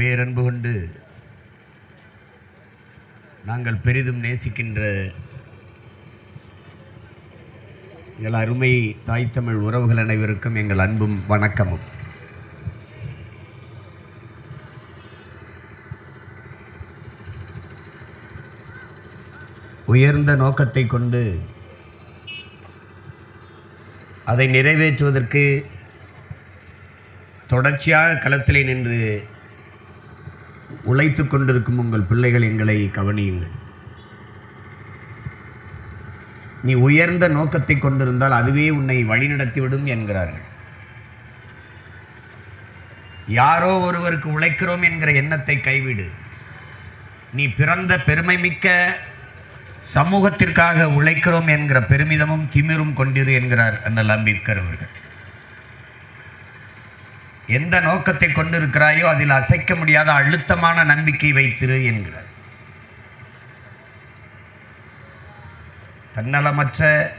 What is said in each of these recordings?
பேரன்பு கொண்டு நாங்கள் பெரிதும் நேசிக்கின்ற எங்கள் அருமை தாய் தமிழ் உறவுகள் அனைவருக்கும் எங்கள் அன்பும் வணக்கமும். உயர்ந்த நோக்கத்தை கொண்டு அதை நிறைவேற்றுவதற்கு தொடர்ச்சியாக களத்திலே நின்று உழைத்து கொண்டிருக்கும் உங்கள் பிள்ளைகள் எங்களை கவனியுங்கள். நீ உயர்ந்த நோக்கத்தை கொண்டிருந்தால் அதுவே உன்னை வழிநடத்திவிடும் என்கிறார்கள். யாரோ ஒருவருக்கு உழைக்கிறோம் என்கிற எண்ணத்தை கைவிடு. நீ பிறந்த பெருமை மிக்க சமூகத்திற்காக உழைக்கிறோம் என்கிற பெருமிதமும் திமிரும் கொண்டிரு என்கிறார் அண்ணல் அம்பேத்கர் அவர்கள். எந்த நோக்கத்தை கொண்டிருக்கிறாயோ அதில் அசைக்க முடியாத அழுத்தமான நம்பிக்கை வைத்திரு என்கிறார். தன்னலமற்ற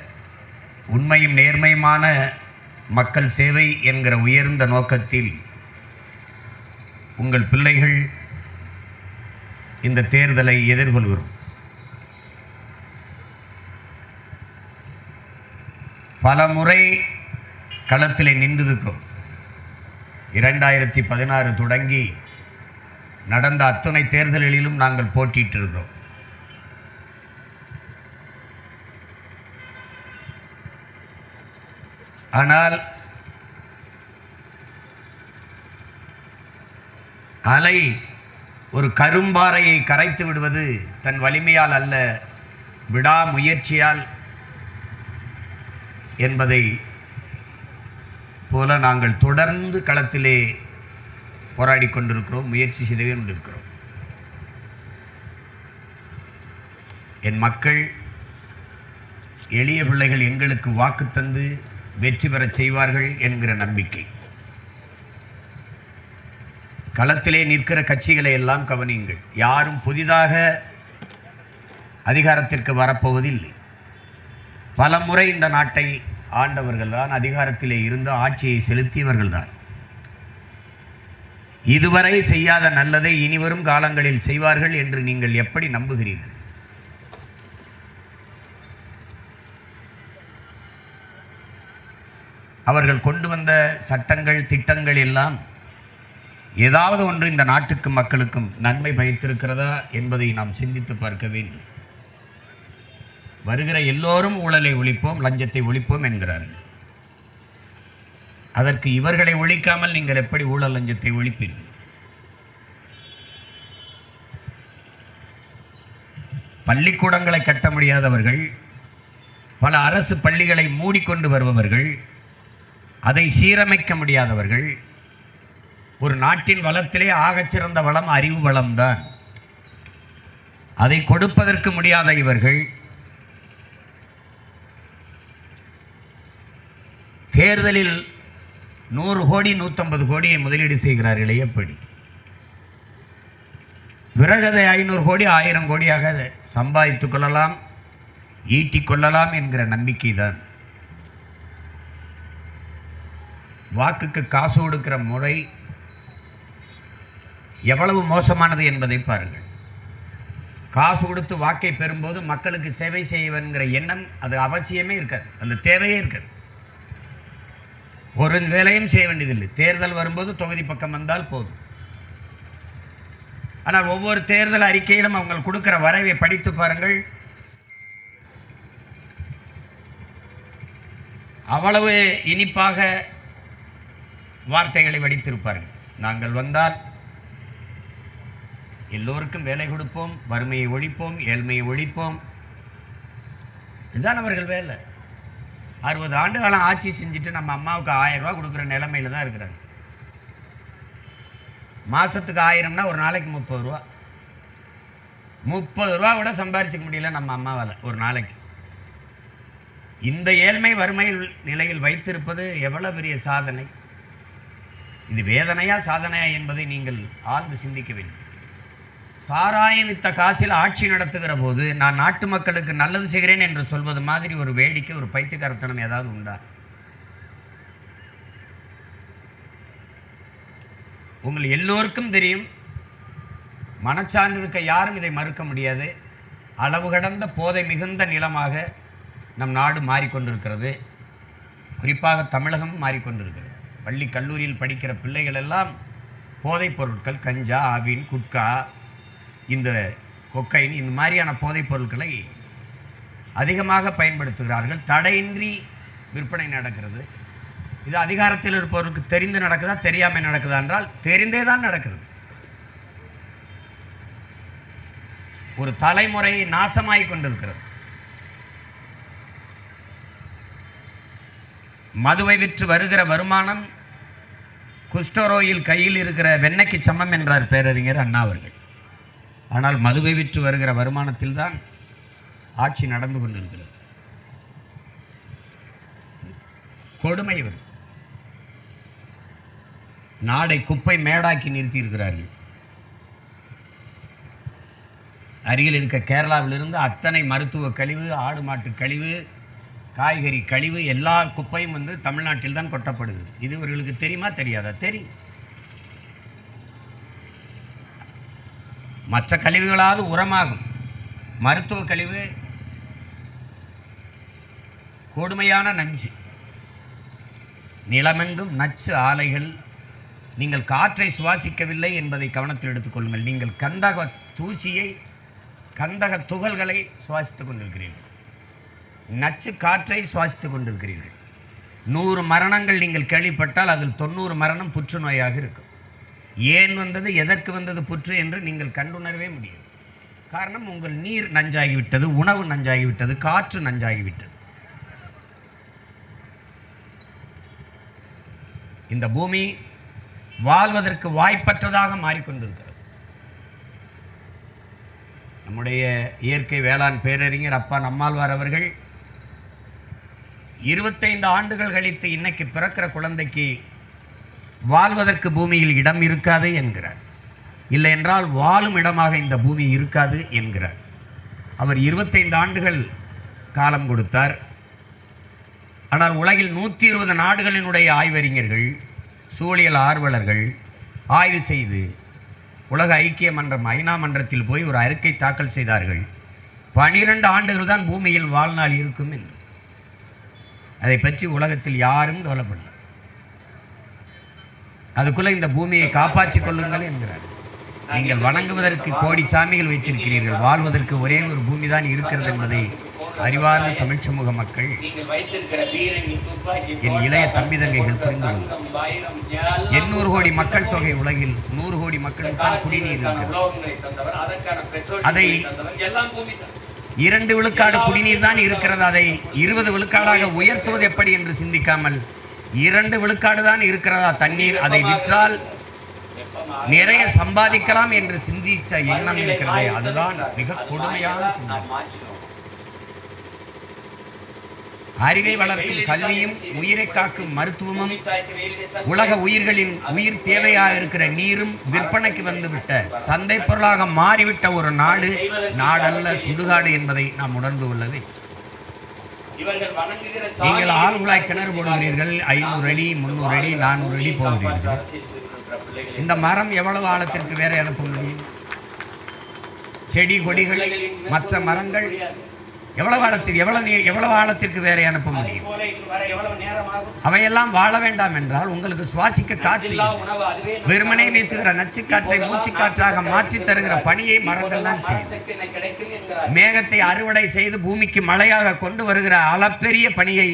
உண்மையும் நேர்மையுமான மக்கள் சேவை என்கிற உயர்ந்த நோக்கத்தில் உங்கள் பிள்ளைகள் இந்த தேர்தலை எதிர்கொள்கிறோம். பல முறை களத்தில் நின்றிருக்கிறோம். இரண்டாயிரத்தி பதினாறு தொடங்கி நடந்த அத்தனை தேர்தல்களிலும் நாங்கள் போட்டியிட்டிருக்கிறோம். ஆனால் அலை ஒரு கரும்பாறையை கரைத்து விடுவது தன் வலிமையால் அல்ல விடாமுயற்சியால் என்பதை போல நாங்கள் தொடர்ந்து களத்திலே போராடி கொண்டிருக்கிறோம் முயற்சி செய்து கொண்டிருக்கிறோம். என் மக்கள் எளிய பிள்ளைகள் எங்களுக்கு வாக்கு தந்து வெற்றி பெறச் செய்வார்கள் என்கிற நம்பிக்கை. களத்திலே நிற்கிற கட்சிகளை எல்லாம் கவனியுங்கள். யாரும் புதிதாக அதிகாரத்திற்கு வரப்போவதில்லை. பல முறை இந்த நாட்டை ஆண்டவர்கள் தான் அதிகாரத்திலே இருந்து ஆட்சியை செலுத்தியவர்கள் தான் இதுவரை செய்யாத நல்லதை இனிவரும் காலங்களில் செய்வார்கள் என்று நீங்கள் எப்படி நம்புகிறீர்கள்? அவர்கள் கொண்டு வந்த சட்டங்கள் திட்டங்கள் எல்லாம் ஏதாவது ஒன்று இந்த நாட்டுக்கு மக்களுக்கும் நன்மை பயத்திருக்கிறதா என்பதை நாம் சிந்தித்து பார்க்க வேண்டும். வருகிற எல்லோரும் ஊழலை ஒழிப்போம் லஞ்சத்தை ஒழிப்போம் என்கிறார்கள். அதற்கு இவர்களை ஒழிக்காமல் நீங்கள் எப்படி ஊழல் லஞ்சத்தை ஒழிப்பீர்கள்? பள்ளிக்கூடங்களை கட்ட முடியாதவர்கள் பல அரசு பள்ளிகளை மூடிக்கொண்டு வருபவர்கள் அதை சீரமைக்க முடியாதவர்கள் ஒரு நாட்டின் வளத்திலே ஆகச்சிறந்த வளம் அறிவு வளம்தான். அதை கொடுப்பதற்கு முடியாத இவர்கள் தேர்தலில் நூறு கோடி நூற்றம்பது கோடியை முதலீடு செய்கிறார்களே எப்படி? பிறகு அதை ஐநூறு கோடி ஆயிரம் கோடியாக சம்பாதித்து கொள்ளலாம் ஈட்டிக் கொள்ளலாம் என்கிற நம்பிக்கை தான். வாக்குக்கு காசு கொடுக்கிற முறை எவ்வளவு மோசமானது என்பதை பாருங்கள். காசு கொடுத்து வாக்கை பெறும்போது மக்களுக்கு சேவை செய்வன்கிற எண்ணம் அது அவசியமே இருக்காது. அந்த தேவையே இருக்காது. ஒரு வேலையும் செய்ய வேண்டியதில்லை. தேர்தல் வரும்போது தொகுதி பக்கம் வந்தால் போதும். ஆனால் ஒவ்வொரு தேர்தல் அறிக்கையிலும் அவங்க கொடுக்குற வரைவை படித்து பாருங்கள். அவ்வளவு இனிப்பாக வார்த்தைகளை வடித்திருப்பார்கள். நாங்கள் வந்தால் எல்லோருக்கும் வேலை கொடுப்போம் வறுமையை ஒழிப்போம் ஏழ்மையை ஒழிப்போம். இதுதான் அவர்கள் வேலை. அறுபது ஆண்டு காலம் ஆட்சி செஞ்சுட்டு நம்ம அம்மாவுக்கு ஆயிரரூபா கொடுக்குற நிலமையில தான் இருக்கிறாங்க. மாதத்துக்கு ஆயிரம்னா ஒரு நாளைக்கு முப்பது ரூபா. முப்பது ரூபா கூட சம்பாரிச்சிக்க முடியல நம்ம அம்மாவால் ஒரு நாளைக்கு. இந்த ஏழ்மை வறுமை நிலையில் வைத்திருப்பது எவ்வளோ பெரிய சாதனை? இது வேதனையா சாதனையா என்பதை நீங்கள் ஆழ்ந்து சிந்திக்க வேண்டும். சாராயம் காசில் ஆட்சி நடத்துகிற போது நான் நாட்டு மக்களுக்கு நல்லது செய்கிறேன் என்று சொல்வது மாதிரி ஒரு வேடிக்கை ஒரு பைத்தியக்காரத்தனம் ஏதாவது உண்டா? உங்கள் எல்லோருக்கும் தெரியும் மனச்சான்று இருக்க யாரும் இதை மறுக்க முடியாது. அளவு கடந்த போதை மிகுந்த நிலமாக நம் நாடு மாறிக்கொண்டிருக்கிறது. குறிப்பாக தமிழகம் மாறிக்கொண்டிருக்கிறது. பள்ளி கல்லூரியில் படிக்கிற பிள்ளைகள் எல்லாம் போதைப் பொருட்கள் கஞ்சா ஆவின் குட்கா இந்த கொக்கைன் இந்த மாதிரியான போதைப் பொருட்களை அதிகமாக பயன்படுத்துகிறார்கள். தடையின்றி விற்பனை நடக்கிறது. இது அதிகாரத்தில் இருப்பவருக்கு தெரிந்து நடக்குதா தெரியாமல் நடக்குதா என்றால் தெரிந்தே தான் நடக்கிறது. ஒரு தலைமுறை நாசமாய் கொண்டிருக்கிறது. மதுவை விற்று வருகிற வருமானம் குஸ்டரோயில் கையில் இருக்கிற வெண்ணெய்க்கு சமம் என்றார் பேரறிஞர் அண்ணா அவர்கள். ஆனால் மதுவை விற்று வருகிற வருமானத்தில் தான் ஆட்சி நடந்து கொண்டிருக்கிறது. கொடுமை இவர். நாடை குப்பை மேடாக்கி நிறுத்தியிருக்கிறார்கள். அருகில் இருக்க கேரளாவிலிருந்து அத்தனை மருத்துவ கழிவு ஆடு மாட்டு கழிவு காய்கறி கழிவு எல்லா குப்பையும் வந்து தமிழ்நாட்டில் தான் கொட்டப்படுது. இது இவர்களுக்கு தெரியுமா? தெரியாதா? தெரியும். மற்ற கழிவுகளாவது உரமாகும். மருத்துவ கழிவு கொடுமையான நஞ்சு. நிலமெங்கும் நச்சு ஆலைகள். நீங்கள் காற்றை சுவாசிக்கவில்லை என்பதை கவனத்தில் எடுத்துக்கொள்ளுங்கள் நீங்கள் கந்தக தூசியை கந்தக துகள்களை சுவாசித்துக் கொண்டிருக்கிறீர்கள். நச்சு காற்றை சுவாசித்துக் கொண்டிருக்கிறீர்கள். நூறு மரணங்கள் நீங்கள் கேள்விப்பட்டால் அதில் தொண்ணூறு மரணம் புற்றுநோயாக இருக்கும். ஏன் வந்தது எதற்கு வந்தது புற்று என்று நீங்கள் கண்டுணரவே முடியும் காரணம் உங்கள் நீர் நஞ்சாகிவிட்டது உணவு நஞ்சாகிவிட்டது காற்று நஞ்சாகிவிட்டது. இந்த பூமி வாழ்வதற்கு வாய்ப்பற்றதாக மாறிக்கொண்டிருக்கிறது. நம்முடைய இயற்கை வேளாண் பேரறிஞர் அப்பா நம்மாழ்வார் அவர்கள் இருபத்தைந்து ஆண்டுகள் கழித்து இன்னைக்கு பிறக்கிற குழந்தைக்கு வாழ்வதற்கு பூமியில் இடம் இருக்காது என்கிறார். இல்லை என்றால் வாழும் இடமாக இந்த பூமி இருக்காது என்கிறார். அவர் இருபத்தைந்து ஆண்டுகள் காலம் கொடுத்தார். ஆனால் உலகில் நூற்றி இருபது நாடுகளினுடைய ஆய்வறிஞர்கள் சூழியல் ஆர்வலர்கள் ஆய்வு செய்து உலக ஐக்கிய மன்றம் ஐநா மன்றத்தில் போய் ஒரு அறிக்கை தாக்கல் செய்தார்கள். பனிரெண்டு ஆண்டுகள் தான் பூமியில் வாழ்நாள் இருக்கும் என்று. அதை பற்றி உலகத்தில் யாரும் கவலைப்படல. அதுக்குள்ளே இந்த பூமியை காப்பாற்றிக் கொள்ளுங்கள் என்கிறார். நீங்கள் வணங்குவதற்கு கோடி சாமிகள் வைத்திருக்கிறீர்கள். வாழ்வதற்கு ஒரே ஒரு பூமி தான் இருக்கிறது என்பதை அறிவார்ந்த தமிழ் சமூக மக்கள் என் இளைய தம்பி தங்கைகள் புரிந்து கொள்ளும் எண்ணூறு கோடி மக்கள் தொகை உலகில் நூறு கோடி மக்களுக்கு தான் குடிநீர் இருக்கிறது. அதை- இரண்டு விழுக்காடு குடிநீர் தான் இருக்கிறது. அதை இருபது விழுக்காடாக உயர்த்துவது எப்படி என்று சிந்திக்காமல் இரண்டு விழுக்காடு தான் இருக்கிறதா தண்ணீர் அதை விற்றால் நிறைய சம்பாதிக்கலாம் என்று சிந்தித்த எண்ணம் இருக்கிறதே அதுதான் மிக கொடுமையான சிந்தனை. அறிவை வளர்க்கும் கல்வியும் உயிரை காக்கும் மருத்துவமும் உலக உயிர்களின் உயிர் தேவையாக இருக்கிற நீரும் விற்பனைக்கு வந்துவிட்ட சந்தை பொருளாக மாறிவிட்ட ஒரு நாடு நாடல்ல சுடுகாடு என்பதை நாம் உணர்ந்து உள்ளது நீங்கள் ஆழ்குழாய் கிணறு போடுகிறீர்கள் ஐநூறு அடி முந்நூறு அடி நானூறு அடி போகிறீர்கள் இந்த மரம் எவ்வளவு ஆழத்திற்கு வேற அனுப்ப முடியும்? செடி கொடிகள் மற்ற மரங்கள் எவ்வளவு ஆழத்திற்கு எவ்வளவு நீ எவ்வளவு ஆழத்திற்கு வேற அனுப்ப முடியும்? அவையெல்லாம் வாழ வேண்டாம் என்றால் உங்களுக்கு சுவாசிக்க காற்று வெறுமனே வீசுகிற நச்சுக்காற்றை மூச்சுக்காற்றாக மாற்றித் தருகிற பணியை மரங்கள் தான் செய்யும். மேகத்தை அறுவடை செய்து பூமிக்கு மழையாக கொண்டு வருகிற அளப்பெரிய பணியை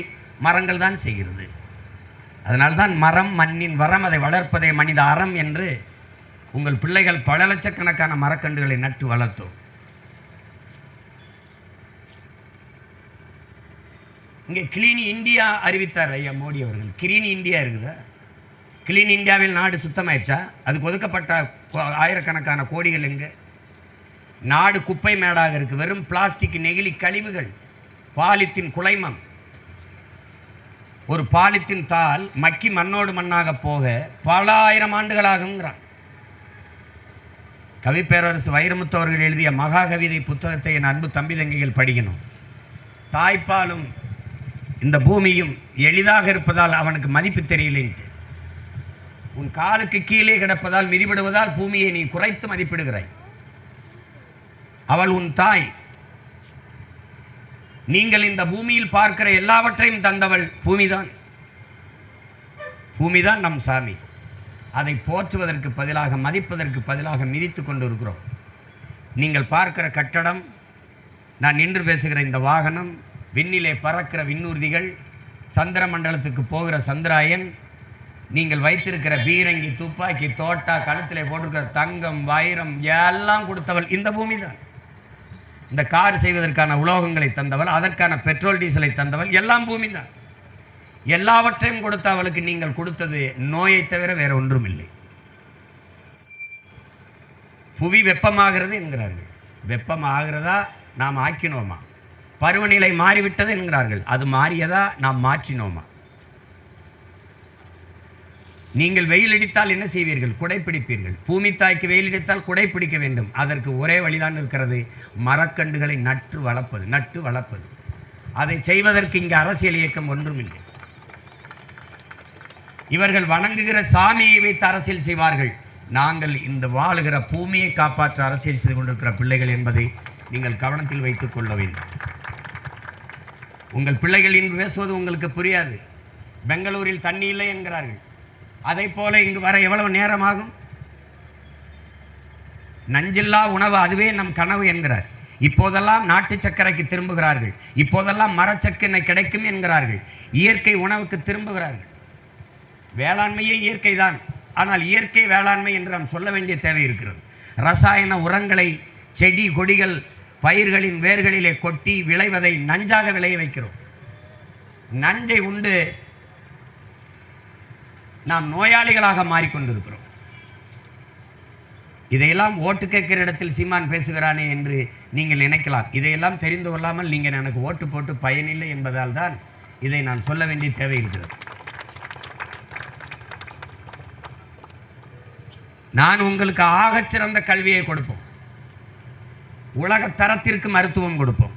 மரங்கள் தான் செய்கிறது. அதனால்தான் மரம் மண்ணின் வரம் அதை வளர்ப்பதே மனித அறம் என்று உங்கள் பிள்ளைகள் பல லட்சக்கணக்கான மரக்கன்றுகளை நட்டு வளர்த்தோம். இங்கே கிளீன் இந்தியா அறிவித்தார் ஐயா மோடி அவர்கள். கிளீன் இந்தியா இருக்குதா? கிளீன் இந்தியாவில் நாடு சுத்தமாயிடுச்சா? அதுக்கு ஒதுக்கப்பட்ட ஆயிரக்கணக்கான கோடிகள் எங்கே? நாடு குப்பை மேடாக இருக்குது வெறும் பிளாஸ்டிக் நெகிழி கழிவுகள். பாலித்தின் குலைமம். ஒரு பாலித்தின் தாள் மக்கி மண்ணோடு மண்ணாக போக பல ஆயிரம் ஆண்டுகளாகுங்கிறான் கவிப்பேரரசு வைரமுத்து அவர்கள் எழுதிய மகாகவிதை புத்தகத்தை என் அன்பு தம்பி தங்கிகள் படிக்கணும். தாய்ப்பாலும் இந்த பூமியும் எளிதாக இருப்பதால் அவனுக்கு மதிப்பு தெரியலேன்ட்டு. உன் காலுக்கு கீழே கிடப்பதால் மிதிபடுவதால் பூமியை நீ குறைத்து மதிப்பிடுகிறாய். அவள் உன் தாய். நீங்கள் இந்த பூமியில் பார்க்கிற எல்லாவற்றையும் தந்தவள் பூமிதான். பூமிதான் நம் சாமி. அதை போற்றுவதற்கு பதிலாக மதிப்பதற்கு பதிலாக மிதித்து கொண்டு இருக்கிறோம் நீங்கள் பார்க்கிற கட்டடம் நான் நின்று பேசுகிற இந்த வாகனம் விண்ணிலே பறக்கிற விண்ணூர்திகள் சந்திர மண்டலத்துக்கு போகிற சந்திராயன் நீங்கள் வைத்திருக்கிற பீரங்கி துப்பாக்கி தோட்டா கழுத்தில் போட்டிருக்கிற தங்கம் வைரம் எல்லாம் கொடுத்தவள் இந்த பூமி தான் இந்த கார் செய்வதற்கான உலோகங்களை தந்தவள் அதற்கான பெட்ரோல் டீசலை தந்தவள் எல்லாம் பூமி தான் எல்லாவற்றையும் கொடுத்த அவளுக்கு நீங்கள் கொடுத்தது நோயை தவிர வேற ஒன்றும் இல்லை புவி வெப்பமாகிறது என்கிறார்கள். வெப்பமாகிறதா நாம் ஆக்கினோமா? பருவநிலை மாறிவிட்டது என்கிறார்கள். அது மாறியதா நாம் மாற்றினோமா? நீங்கள் வெயில் அடித்தால் என்ன செய்வீர்கள்? குடை பிடிப்பீர்கள் பூமி தாய்க்கு வெயில் அடித்தால் குடை பிடிக்க வேண்டும். அதற்கு ஒரே வழிதான் இருக்கிறது. மரக்கண்டுகளை நட்டு வளர்ப்பது நட்டு வளர்ப்பது. அதை செய்வதற்கு இங்கு அரசியல் இயக்கம் ஒன்றும் இல்லை இவர்கள் வணங்குகிற சாமியை வைத்து அரசியல் செய்வார்கள். நாங்கள் இந்த வாழுகிற பூமியை காப்பாற்ற அரசியல் செய்து கொண்டிருக்கிற பிள்ளைகள் என்பதை நீங்கள் கவனத்தில் வைத்துக் கொள்ள வேண்டும். உங்கள் பிள்ளைகள் இன்று பேசுவது உங்களுக்கு புரியாது. பெங்களூரில் தண்ணி இல்லை என்கிறார்கள். அதை போல இங்கு வர எவ்வளவு நேரமாகும்? நஞ்சில்லா உணவு அதுவே நம் கனவு என்கிறார். இப்போதெல்லாம் நாட்டு சர்க்கரைக்கு திரும்புகிறார்கள். இப்போதெல்லாம் மரச்சக்கனை கிடைக்கும் என்கிறார்கள். இயற்கை உணவுக்கு திரும்புகிறார்கள். வேளாண்மையே இயற்கை தான். ஆனால் இயற்கை வேளாண்மை என்று நாம் சொல்ல வேண்டிய தேவை இருக்கிறது. ரசாயன உரங்களை செடி கொடிகள் பயிர்களின் வேர்களிலே கொட்டி விளைவதை நஞ்சாக விளைய வைக்கிறோம். நஞ்சை உண்டு. நாம் நோயாளிகளாக மாறிக்கொண்டிருக்கிறோம். இதையெல்லாம் ஓட்டு கேட்கிற இடத்தில் சீமான் பேசுகிறானே என்று நீங்கள் நினைக்கலாம். இதையெல்லாம் தெரிந்து கொள்ளாமல் நீங்கள் எனக்கு ஓட்டு போட்டு பயனில்லை என்பதால் தான் இதை நான் சொல்ல வேண்டிய தேவை இருக்கிறது. நான் உங்களுக்கு ஆகச்சிறந்த கல்வியை கொடுப்போம். உலக தரத்திற்கு மருத்துவம் கொடுப்போம்.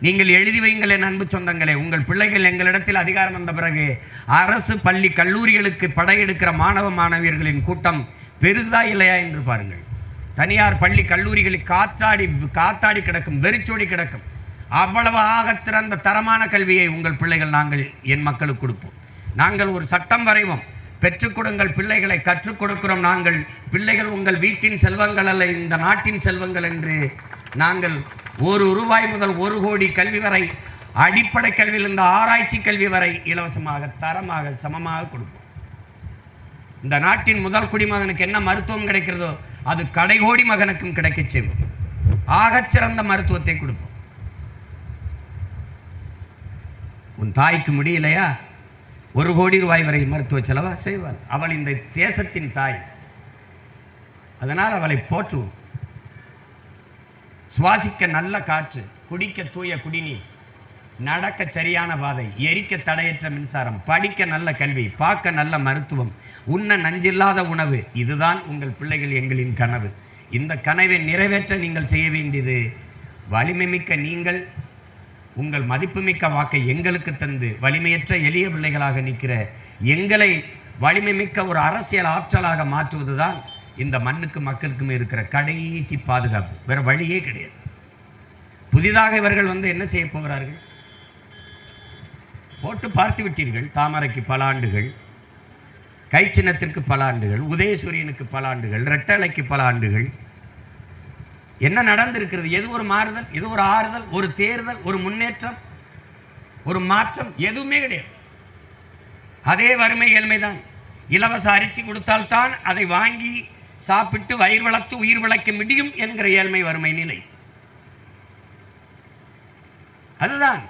நீங்கள் எழுதி வைங்களே என் அன்பு சொந்தங்களே உங்கள் பிள்ளைகள் எங்களிடத்தில் அதிகாரம் வந்த பிறகு அரசு பள்ளி கல்லூரிகளுக்கு படையெடுக்கிற மாணவ மாணவியர்களின் கூட்டம் பெரிதா இல்லையா என்று பாருங்கள். தனியார் பள்ளி கல்லூரிகளில் காத்தாடி காத்தாடி கிடக்கும் வெறிச்சோடி கிடக்கும். அவ்வளவு ஆகத் திறந்த தரமான கல்வியை உங்கள் பிள்ளைகள் நாங்கள் என் மக்களுக்கு கொடுப்போம். நாங்கள் ஒரு சட்டம் வரைவோம். பெற்றுக் கொடுங்கள் பிள்ளைகளை கற்றுக் கொடுக்கிறோம் நாங்கள். பிள்ளைகள் உங்கள் வீட்டின் செல்வங்கள் அல்ல இந்த நாட்டின் செல்வங்கள் என்று நாங்கள் ஒரு ரூபாய் முதல் ஒரு கோடி கல்வி வரை அடிப்படை கல்வியிலிருந்து ஆராய்ச்சி கல்வி வரை இலவசமாக தரமாக சமமாக கொடுப்போம். இந்த நாட்டின் முதல் குடிமகனுக்கு என்ன மருத்துவம் கிடைக்கிறதோ அது கடைகோடி மகனுக்கும் கிடைக்கச் செய்வோம். ஆகச்சிறந்த மருத்துவத்தை கொடுப்போம். உன் தாய்க்கு முடியலையா? ஒரு கோடி ரூபாய் வரை மருத்துவ செலவா செய்வாள் அவள் இந்த தேசத்தின் தாய். அதனால் அவளை போற்றுவோம். சுவாசிக்க நல்ல காற்று குடிக்க தூய குடிநீர் நடக்க சரியான பாதை எரிக்க தடையற்ற மின்சாரம் படிக்க நல்ல கல்வி பார்க்க நல்ல மருத்துவம் உண்ண நஞ்சில்லாத உணவு இதுதான் உங்கள் பிள்ளைகள் எங்களின் கனவு. இந்த கனவை நிறைவேற்ற நீங்கள் செய்ய வேண்டியது வலிமை மிக்க நீங்கள் உங்கள் மதிப்புமிக்க வாக்கை எங்களுக்கு தந்து வலிமையற்ற எளிய பிள்ளைகளாக நிற்கிற எங்களை வலிமை மிக்க ஒரு அரசியல் ஆற்றலாக மாற்றுவதுதான் இந்த மண்ணுக்கு மக்களுக்கும் இருக்கிற கடைசி பாதுகாப்பு. வேற வழியே கிடையாது. புதிதாக இவர்கள் வந்து என்ன செய்ய போகிறார்கள்? போட்டு பார்த்து விட்டீர்கள். தாமரைக்கு பல ஆண்டுகள் கை சின்னத்திற்கு பல ஆண்டுகள் உதயசூரியனுக்கு பல ஆண்டுகள் ரெட்டலைக்கு பல ஆண்டுகள் என்ன நடந்திருக்கிறது? எது ஒரு மாறுதல்? எது ஒரு ஆறுதல்? ஒரு தேர்தல்? ஒரு முன்னேற்றம்? ஒரு மாற்றம்? எதுவுமே கிடையாது. அதே வறுமை ஏழ்மைதான். இலவச அரிசி கொடுத்தால்தான் அதை வாங்கி சாப்பிட்டு வயிறு வளர்த்து உயிர் வளர்க்க முடியும் என்கிற ஏழ்மை வறுமை நிலை. அதுதான்.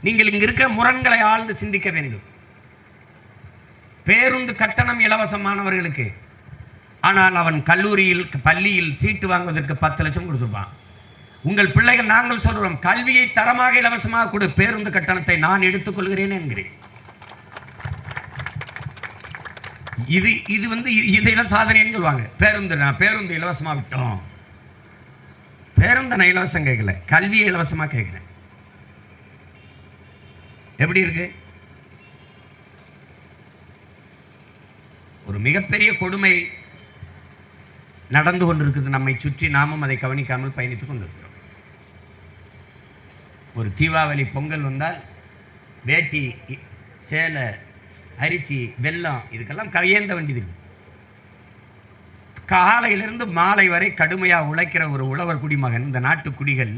நீங்கள் இங்கு இருக்க முரண்களை ஆழ்ந்து சிந்திக்க வேண்டும். பேருந்து கட்டணம் இலவசமானவர்களுக்கு. ஆனால் அவன் கல்லூரியில் பள்ளியில் சீட்டு வாங்குவதற்கு பத்து லட்சம் கொடுத்துருப்பான். உங்கள் பிள்ளைகள் நாங்கள் சொல்கிறோம் கல்வியை தரமாக இலவசமாக கொடு பேருந்து கட்டணத்தை நான் எடுத்துக்கொள்கிறேன் என்கிறேன். இது இது வந்து இதையெல்லாம் சாதனைன்னு சொல்லுவாங்க. பேருந்து நான் பேருந்து இலவசமாக விட்டோம். பேருந்து நான் இலவசம் கேட்கல கல்வியை இலவசமாக கேட்குறேன். எப்படி இருக்கு? ஒரு மிகப்பெரிய கொடுமை நடந்து கொண்டிருக்குது நம்மை சுற்றி நாமும் அதை கவனிக்காமல் பயணித்துக் கொண்டிருக்கிறோம். ஒரு தீபாவளி பொங்கல் வந்தால் வேட்டி சேலை அரிசி வெல்லம் இதுக்கெல்லாம் கையேந்த வேண்டியது காலையிலிருந்து மாலை வரை கடுமையாக உழைக்கிற ஒரு உழவர் குடிமகன் இந்த நாட்டு குடிகள்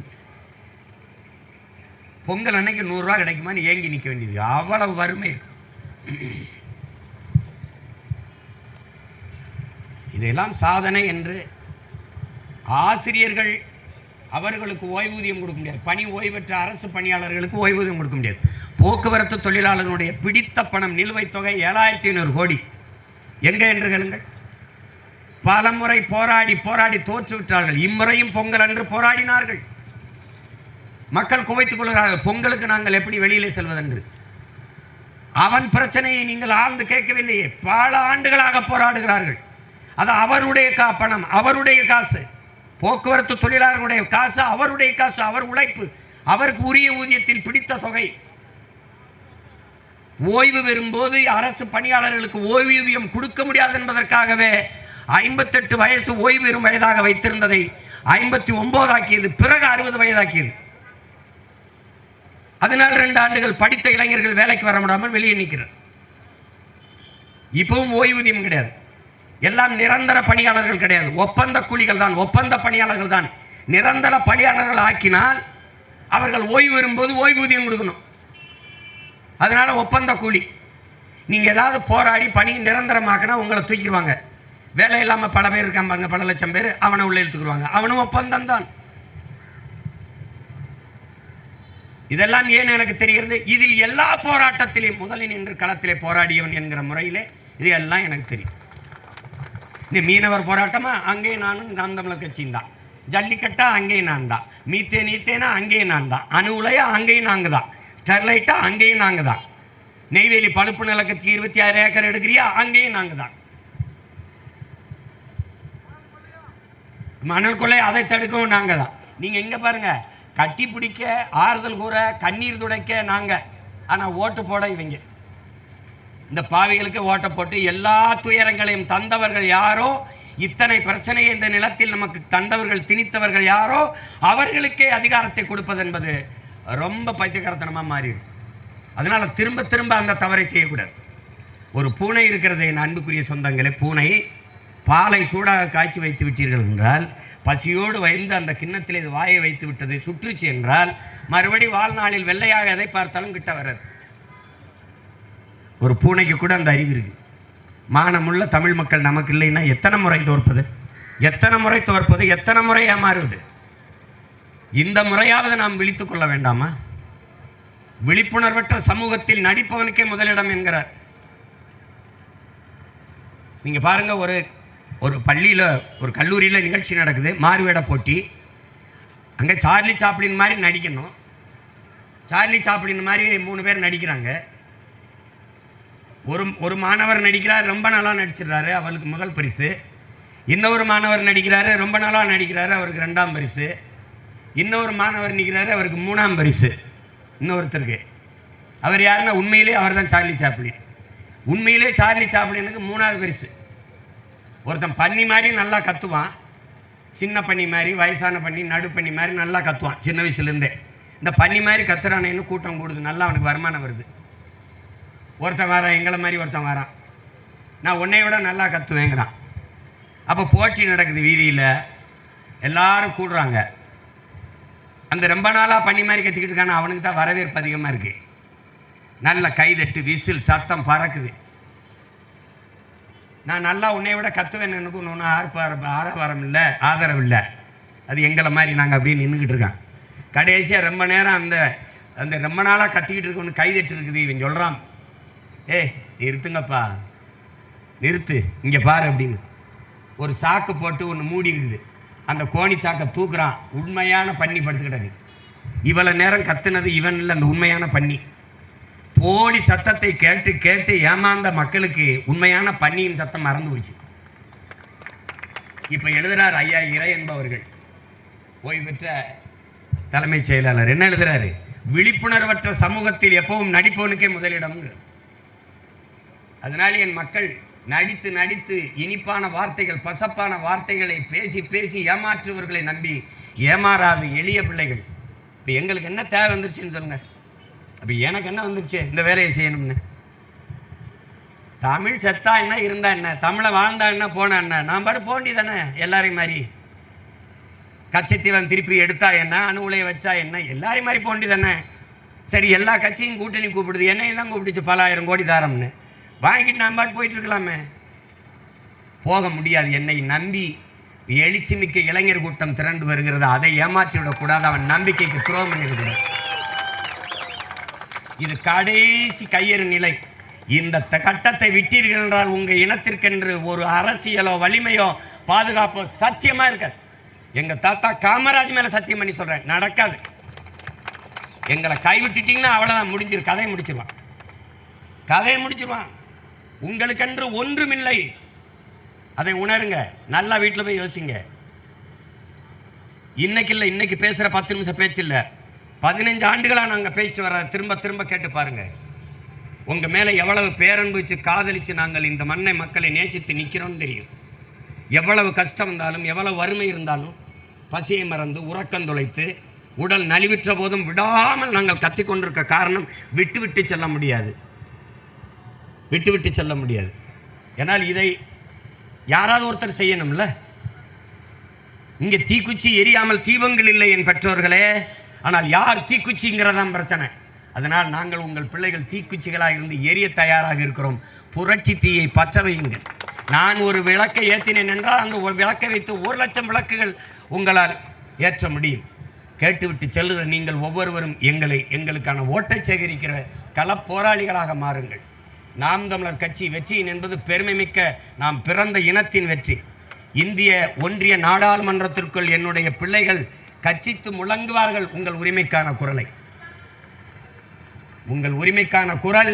பொங்கல் அன்னைக்கு நூறுரூவா கிடைக்குமான்னு ஏங்கி நிற்க வேண்டியது. அவ்வளவு வறுமை இருக்கு. இதெல்லாம் சாதனை என்று ஆசிரியர்கள் அவர்களுக்கு ஓய்வூதியம் கொடுக்க முடியாது. பணி ஓய்வற்ற அரசு பணியாளர்களுக்கு ஓய்வூதியம் கொடுக்க முடியாது. போக்குவரத்து தொழிலாளர்களுடைய பிடித்த பணம் நிலுவைத் தொகை ஏழாயிரத்தி ஐநூறு கோடி. எங்கே என்று கேளுங்கள். பல முறை போராடி போராடி தோற்றுவிட்டார்கள் இம்முறையும் பொங்கல் அன்று போராடினார்கள். மக்கள் குவைத்துக் கொள்கிறார்கள். பொங்கலுக்கு நாங்கள் எப்படி வெளியிலே செல்வதென்று. அவன் பிரச்சனையை நீங்கள் ஆழ்ந்து கேட்கவில்லையே. பல ஆண்டுகளாக போராடுகிறார்கள். அது அவருடைய கா பணம் அவருடைய காசு. போக்குவரத்து தொழிலாளர்களுடைய காசு அவருடைய காசு அவர் உழைப்பு. அவருக்கு உரிய ஊதியத்தில் பிடித்த தொகை. ஓய்வு பெறும்போது அரசு பணியாளர்களுக்கு ஓய்வூதியம் கொடுக்க முடியாது என்பதற்காகவே ஐம்பத்தெட்டு வயசு ஓய்வு பெறும் வயதாக வைத்திருந்ததை ஐம்பத்தி ஒன்பதாக்கியது பிறகு அறுபது வயதாக்கியது. அதனால் ரெண்டு ஆண்டுகள் படித்த இளைஞர்கள் வேலைக்கு வர முடியாமல் வெளியே நிற்கிறார். இப்பவும் ஓய்வூதியம் கிடையாது. எல்லாம் நிரந்தர பணியாளர்கள் கிடையாது. ஒப்பந்த கூலிகள் தான் ஒப்பந்த பணியாளர்கள் தான். நிரந்தர பணியாளர்கள் ஆக்கினால் அவர்கள் ஓய்வு வரும்போது ஓய்வூதியம் கொடுக்கணும். அதனால ஒப்பந்த கூலி. நீங்கள் ஏதாவது போராடி பணி நிரந்தரமாக்கினா உங்களை தூக்கிடுவாங்க. வேலை இல்லாமல் பல பேர் இருக்காம்பாங்க பல லட்சம் பேர். அவனை உள்ளே இழுத்துக்குருவாங்க அவனும் ஒப்பந்தம் தான். இதெல்லாம் ஏன் எனக்கு தெரிகிறது? இதில் எல்லா போராட்டத்திலையும் முதலில் நின்று களத்திலே போராடியவன் என்கிற முறையிலே இது எல்லாம் எனக்கு தெரியும். இந்த மீனவர் போராட்டமா? அங்கேயும் நானும் நாம் தமிழர் கட்சியும் தான். ஜல்லிக்கட்டா? அங்கேயும் நான் தான். மீத்தே நீத்தேனா? அங்கேயும் நான் தான். அணு உலையா? அங்கேயும் நாங்கள் தான். ஸ்டெர்லைட்டா? அங்கேயும் நாங்கள் தான். நெய்வேலி பழுப்பு நிலக்கத்துக்கு இருபத்தி ஆறு ஏக்கர் எடுக்கிறியா? அங்கேயும் நாங்கள் தான். மணல் கொள்ளை அதை தடுக்கவும் நாங்கள் தான். நீங்கள் இங்கே பாருங்கள் கட்டி பிடிக்க ஆறுதல் கூற கண்ணீர் துடைக்க நாங்கள் ஆனால் ஓட்டு போட இவங்க. இந்த பாவிகளுக்கு ஓட்டை போட்டு எல்லா துயரங்களையும் தந்தவர்கள் யாரோ? இத்தனை பிரச்சனையை இந்த நிலத்தில் நமக்கு தந்தவர்கள் திணித்தவர்கள் யாரோ? அவர்களுக்கே அதிகாரத்தை கொடுப்பது என்பது ரொம்ப பைத்தியகரத்தனமாக மாறிடும் அதனால் திரும்ப திரும்ப அந்த தவறை செய்யக்கூடாது. ஒரு பூனை இருக்கிறது என் அன்புக்குரிய சொந்தங்களே பூனை பாலை சூடாக காய்ச்சி வைத்து விட்டீர்கள் என்றால் பசியோடு வைந்து அந்த கிண்ணத்தில் இது வாயை வைத்து விட்டதை சுற்றுச்சு என்றால் மறுபடி வாழ்நாளில் வெள்ளையாக எதை பார்த்தாலும் கிட்ட வர்றது ஒரு பூனைக்கு கூட அந்த அறிவு இருக்குது மானமுள்ள தமிழ் மக்கள் நமக்கு இல்லைன்னா எத்தனை முறை தோற்பது? எத்தனை முறை தோற்பது? எத்தனை முறை ஏமாறுவது? இந்த முறையாவது நாம் விழித்து கொள்ள வேண்டாமா? விழிப்புணர்வற்ற சமூகத்தில் நடிப்பவனுக்கே முதலிடம் என்கிறார். நீங்கள் பாருங்க ஒரு ஒரு பள்ளியில் ஒரு கல்லூரியில் நிகழ்ச்சி நடக்குது மாறுவேட போட்டி. அங்கே சார்லி சாப்பிடின் மாதிரி நடிக்கணும். சார்லி சாப்ளின் மாதிரி மூணு பேர் நடிக்கிறாங்க. ஒரு ஒரு மாணவர் நடிக்கிறார் ரொம்ப நாளாக நடிச்சிடுறாரு அவருக்கு முதல் பரிசு. இன்னொரு மாணவர் நடிக்கிறாரு ரொம்ப நாளாக நடிக்கிறாரு அவருக்கு ரெண்டாம் பரிசு. இன்னொரு மாணவர் நிற்கிறாரு அவருக்கு மூணாம் பரிசு. இன்னொருத்தருக்கு. அவர் யாருன்னா உண்மையிலே அவர் தான் சார்லி சாப்பிளின் உண்மையிலே சார்லி சாப்பிளினுக்கு மூணாவது பரிசு. ஒருத்தன் பன்னி மாதிரி நல்லா கத்துவான். சின்ன பன்னி மாதிரி வயசான பன்னி நடு பண்ணி மாதிரி நல்லா கத்துவான் சின்ன வயசுலேருந்தே. இந்த பன்னி மாதிரி கத்துறானேன்னு கூட்டம் கூடுது நல்லா அவனுக்கு வருமானம் வருது. ஒருத்தன் வரான் எங்களை மாதிரி ஒருத்தன் வரான். நான் உன்னை விட நல்லா கற்றுவேங்கிறான் அப்போ போட்டி நடக்குது வீதியில். எல்லாரும் கூடுறாங்க. அந்த ரொம்ப நாளாக பண்ணி மாதிரி கத்திக்கிட்டு இருக்கான அவனுக்கு தான் வரவேற்பு அதிகமாக இருக்குது நல்ல கைதட்டு விசில் சத்தம் பறக்குது. நான் நல்லா உன்னை விட கத்துவேன் எனக்கு ஒன்றும் ஆர்ப்பாரம் ஆரவாரம் இல்லை ஆதரவு இல்லை. அது எங்களை மாதிரி நாங்கள் அப்படின்னு நின்றுக்கிட்டு இருக்கோம் கடைசியாக ரொம்ப நேரம் அந்த அந்த ரொம்ப நாளாக கத்திக்கிட்டு இருக்க ஒன்று கைதட்டு இருக்குது இவன் சொல்கிறான் ஏய் நிறுத்துங்கப்பா. நிறுத்து. இங்கே பாரு அப்படின்னு. ஒரு சாக்கு போட்டு ஒன்று மூடி இருக்குது அந்த கோணி சாக்கை தூக்குறான். உண்மையான பண்ணி படுத்துக்கிட்டது. இவ்வளோ நேரம் கத்துனது இவன் இல்லை அந்த உண்மையான பண்ணி போலி சத்தத்தை கேட்டு கேட்டு ஏமாந்த மக்களுக்கு உண்மையான பன்னியின் சத்தம் மறந்து போச்சு. இப்போ எழுதுறார் ஐயா இறை என்பவர்கள் ஓய்வு பெற்ற தலைமைச் செயலாளர். என்ன எழுதுறாரு? விழிப்புணர்வற்ற சமூகத்தில் எப்பவும் நடிப்பவனுக்கே முதலிடம் அதனால் என் மக்கள் நடித்து நடித்து இனிப்பான வார்த்தைகள் பசப்பான வார்த்தைகளை பேசி பேசி ஏமாற்றுவர்களை நம்பி ஏமாறாது எளிய பிள்ளைகள். இப்போ எங்களுக்கு என்ன தேவை வந்துருச்சுன்னு சொல்லுங்கள் அப்போ எனக்கு என்ன வந்துருச்சு? இந்த வேலையை செய்யணும்னு. தமிழ் செத்தா என்ன இருந்தா என்ன? தமிழை வாழ்ந்தா என்ன போனா என்ன? நான் பாடு போண்டி தானே எல்லாரையும் மாதிரி கச்சத்தீவன் திருப்பி எடுத்தா என்ன? அணு உலையை வச்சா என்ன? எல்லாரையும் மாதிரி போண்டி தானே சரி எல்லா கட்சியும் கூட்டணி கூப்பிடுது. என்னையும் தான் கூப்பிடுச்சு பல ஆயிரம் கோடி தாரம்னு. வாங்கிட்டு நான் பாட்டு போயிட்டு இருக்கலாமே. போக முடியாது. என்னை நம்பி எழுச்சி மிக்க இளைஞர் கூட்டம் திரண்டு வருகிறது. அதை ஏமாற்றி விடக்கூடாது அவன் நம்பிக்கைக்கு துரோகம் பண்ணிவிடக்கூடாது இது கடைசி கையறு நிலை. இந்த த- கட்டத்தை விட்டீர்கள் என்றால் உங்கள் இனத்திற்கென்று ஒரு அரசியலோ வலிமையோ பாதுகாப்போ சத்தியமாக இருக்காது. எங்கள் தாத்தா காமராஜ் மேலே சத்தியம் பண்ணி சொல்கிறேன் நடக்காது. எங்களை கைவிட்டுட்டிங்கன்னா அவ்வளோதான் முடிஞ்சிரு. கதையை முடிச்சிருவான். கதையை முடிச்சிருவான். உங்களுக்கென்று ஒன்றுமில்லை. அதை உணருங்க. நல்லா வீட்டில் போய் யோசிங்க. இன்னைக்கு இல்லை இன்னைக்கு பேசுகிற பத்து நிமிஷம் பேச்சு இல்லை. பதினஞ்சு ஆண்டுகளாக நாங்கள் பேசிட்டு வர திரும்ப திரும்ப கேட்டு பாருங்க. உங்கள் மேலே எவ்வளவு பேரன்பு வச்சு நாங்கள் இந்த மண்ணை மக்களை நேசித்து நிற்கிறோம்னு தெரியும். எவ்வளவு கஷ்டம் இருந்தாலும் எவ்வளவு வறுமை இருந்தாலும் பசியை மறந்து உறக்கம் துளைத்து உடல் நலிவிற்ற போதும் விடாமல் நாங்கள் கத்திக்கொண்டிருக்க காரணம் விட்டு விட்டு செல்ல முடியாது. விட்டு விட்டு செல்ல முடியாது. ஏன்னால் இதை யாராவது ஒருத்தர் செய்யணும்ல? இங்கே தீக்குச்சி எரியாமல் தீபங்கள் இல்லை என் பெற்றோர்களே. ஆனால் யார் தீக்குச்சிங்கிறதான் பிரச்சனை. அதனால் நாங்கள் உங்கள் பிள்ளைகள் தீக்குச்சிகளாக இருந்து எரிய தயாராக இருக்கிறோம். புரட்சி தீயை பற்ற வையுங்கள். நான் ஒரு விளக்கை ஏற்றினேன் என்றால் அந்த விளக்கை வைத்து ஒரு லட்சம் விளக்குகள் உங்களால் ஏற்ற முடியும். கேட்டுவிட்டு செல்லுகிற நீங்கள் ஒவ்வொருவரும் எங்களை எங்களுக்கான ஓட்டை சேகரிக்கிற களப் போராளிகளாக மாறுங்கள். நாம் தமிழர் கட்சி வெற்றியின் என்பது பெருமைமிக்க நாம் பிறந்த இனத்தின் வெற்றி. இந்திய ஒன்றிய நாடாளுமன்றத்திற்குள் என்னுடைய பிள்ளைகள் கட்சித்து முழங்குவார்கள் உங்கள் உரிமைக்கான குரலை. உங்கள் உரிமைக்கான குரல்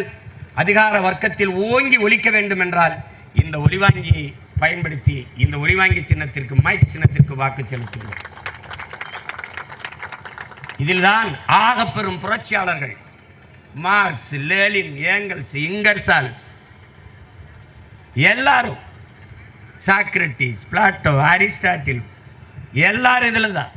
அதிகார வர்க்கத்தில் ஓங்கி ஒலிக்க வேண்டும் என்றால் இந்த ஒலிவாங்கியை பயன்படுத்தி இந்த ஒலிவாங்கி சின்னத்திற்கு மைக் சின்னத்திற்கு வாக்கு செலுத்துகிறோம் இதில்தான் ஆகப்பெரும் புரட்சியாளர்கள் மார்க்ஸ் லேலின் ஏங்கல்ஸ் இங்கர்சால் எல்லாரும் சாக்ரட்டிஸ் பிளாட்டோ அரிஸ்டாட்டில் எல்லாரும் இதில் தான்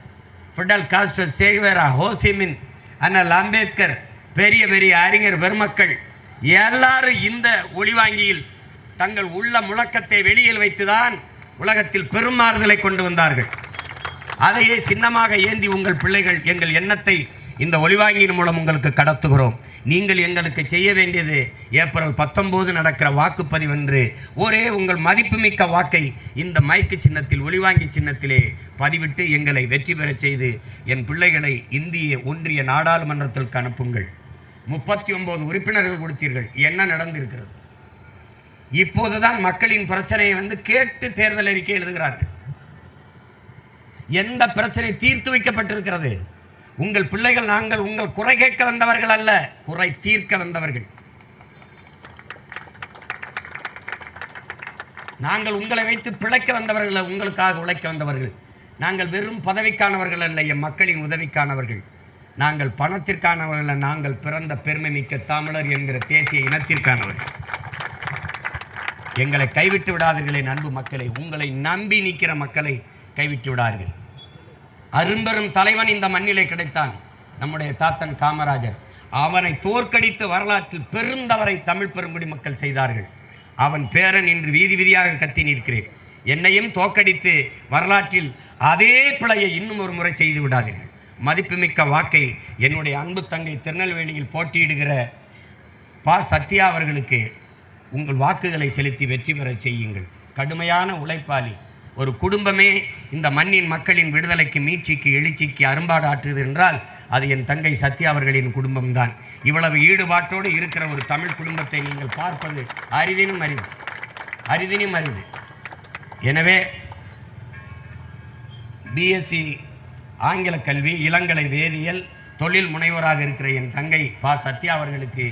ஃபிடல் காஸ்டோ சேகுவேரா ஹோசிமின் அண்ணல் அம்பேத்கர் பெரிய பெரிய அறிஞர் பெருமக்கள் எல்லாரும் இந்த ஒளிவாங்கியில் தங்கள் உள்ள முழக்கத்தை வெளியில் வைத்துதான் உலகத்தில் பெரும் மாறுதலை கொண்டு வந்தார்கள். அதையே சின்னமாக ஏந்தி உங்கள் பிள்ளைகள் எங்கள் எண்ணத்தை இந்த ஒளிவாங்கியின் மூலம் உங்களுக்கு கடத்துகிறோம். நீங்கள் எங்களுக்கு செய்ய வேண்டியது ஏப்ரல் பத்தொம்போது நடக்கிற வாக்குப்பதிவு என்று ஒரே உங்கள் மதிப்புமிக்க வாக்கை இந்த மைக்கு சின்னத்தில் ஒளிவாங்கி சின்னத்திலே பதிவிட்டு எங்களை வெற்றி பெறச் செய்து என் பிள்ளைகளை இந்திய ஒன்றிய நாடாளுமன்றத்திற்கு அனுப்புங்கள். முப்பத்தி ஒன்பது உறுப்பினர்கள் கொடுத்தீர்கள். என்ன நடந்திருக்கிறது? இப்போதுதான் மக்களின் பிரச்சனையை வந்து கேட்டு தேர்தல் அறிக்கை எழுதுகிறார்கள். எந்த பிரச்சனை தீர்த்து வைக்கப்பட்டிருக்கிறது? உங்கள் பிள்ளைகள் நாங்கள் உங்கள் குறை கேட்க வந்தவர்கள் அல்ல குறை தீர்க்க வந்தவர்கள். நாங்கள் உங்களை வைத்து பிழைக்க வந்தவர்கள் உங்களுக்காக உழைக்க வந்தவர்கள். நாங்கள் வெறும் பதவிக்கானவர்கள் அல்ல என் மக்களின் உதவிக்கானவர்கள். நாங்கள் பணத்திற்கானவர்கள் நாங்கள் பிறந்த பெருமை மிக்க தமிழர் என்கிற தேசிய இனத்திற்கானவர்கள். எங்களை கைவிட்டு விடாதீர்களே அன்பு மக்களை. உங்களை நம்பி நிற்கிற மக்களை கைவிட்டு விடார்கள் அரும்பெரும் தலைவன் இந்த மண்ணிலே கிடைத்தான். நம்முடைய தாத்தன் காமராஜர். அவனை தோற்கடித்து வரலாற்றில் பெருந்தவரை தமிழ் பெருங்குடி மக்கள் செய்தார்கள். அவன் பேரன் இன்று வீதி வீதியாக கத்தி நிற்கிறேன். என்னையும் தோற்கடித்து வரலாற்றில் அதே பிழையை இன்னும் ஒரு முறை செய்து விடாதீர்கள். மதிப்புமிக்க வாக்கை என்னுடைய அன்பு தங்கை திருநெல்வேலியில் போட்டியிடுகிற பா. சத்யா அவர்களுக்கு உங்கள் வாக்குகளை செலுத்தி வெற்றி பெறச் செய்யுங்கள். கடுமையான உழைப்பாளி. ஒரு குடும்பமே இந்த மண்ணின் மக்களின் விடுதலைக்கு மீட்சிக்கு எழுச்சிக்கு அரும்பாடு ஆற்றுது என்றால் அது என் தங்கை சத்யா அவர்களின் குடும்பம்தான். இவ்வளவு ஈடுபாட்டோடு இருக்கிற ஒரு தமிழ் குடும்பத்தை நீங்கள் பார்ப்பது அரிதினும் அரிது. அரிதினும் அரிது. எனவே பிஎஸ்சி ஆங்கில கல்வி இளங்கலை வேதியியல் தொழில் முனைவராக இருக்கிற என் தங்கை பா. சத்யா அவர்களுக்கு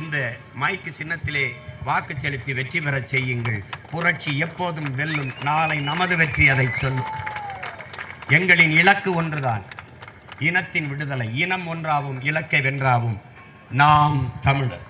இந்த மைக்கு சின்னத்திலே வாக்கு செலுத்தி வெற்றி பெறச் செய்யுங்கள். புரட்சி எப்போதும் வெல்லும் நாளை நமது வெற்றி அதை சொல்லும். எங்களின் இலக்கு ஒன்றுதான் இனத்தின் விடுதலை. இனம் ஒன்றாவும் இலக்கை வென்றாவும் நாம் தமிழர்.